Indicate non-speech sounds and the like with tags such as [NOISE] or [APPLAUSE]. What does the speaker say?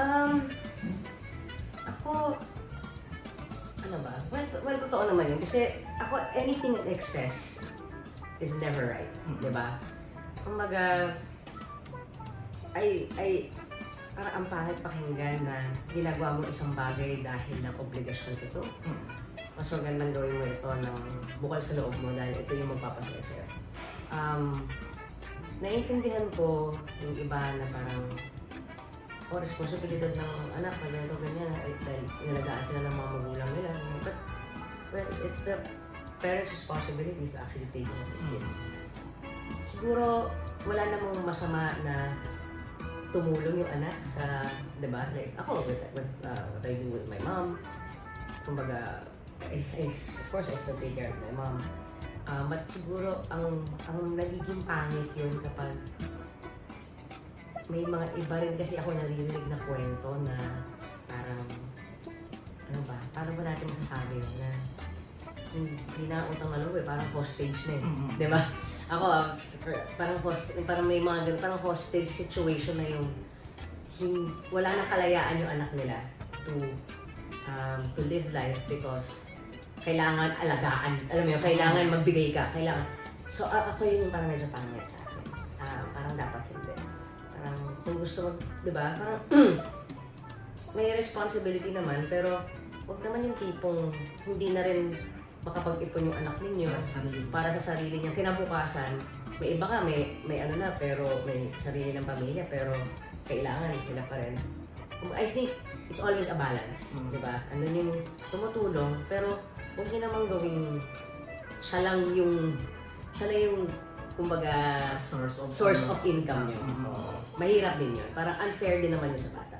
Um, ako, ano ba? Well, to- well, totoo naman yun. Kasi ako, anything in excess is never right. Di ba? Kumbaga, ay, ay, parang ang pangit pakinggan na ginagawa mo isang bagay dahil ng obligasyon ito. Mas magandang gawin mo ito ng bukal sa loob mo dahil ito yung magpapasaya sa'yo. Um, naiintindihan ko yung iba na parang o responsibilidad ng anak na ganito, ganyan, dahil inalagaan sila ng mga magulang nila. But, well, it's the parents' responsibilities to actually take care of the kids. Siguro, wala namang masama na tumulong yung anak sa, di ba? Like, ako, with, with, uh, what I do with my mom, kumbaga, I, I, of course, I still take care of my mom. Uh, but siguro, ang, ang nagiging pangit yun kapag may mga iba rin kasi ako naririnig na kwento na parang ano ba, paano ba natin masasabi yun na hindi na utang na loob eh, parang hostage na eh. Mhm. Di ba? Ako, ah, parang host, parang may mga ganun, parang hostage situation na yung hin, wala nang kalayaan yung anak nila to um, to live life because kailangan alagaan. Alam mo yun, kailangan magbigay ka. Kailangan. So, ako yun yung parang medyo pangit sa akin. Ah, parang dapat hindi. Gusto mo, di ba? Parang [CLEARS THROAT] may responsibility naman, pero wag naman yung tipong hindi na rin makapag-ipon yung anak ninyo Para sa sarili. para sa sarili niyang kinabukasan. May iba ka, may, may ano na, pero may sarili ng pamilya, pero kailangan sila pa rin. I think it's always a balance, Mm. di ba? Andun yung tumutulong, pero huwag niyo namang gawing siya lang yung, siya lang yung, kumbaga, Source of source of income niyo. Mhm. Oo. Mahirap din yun. Parang unfair din naman yun sa bata.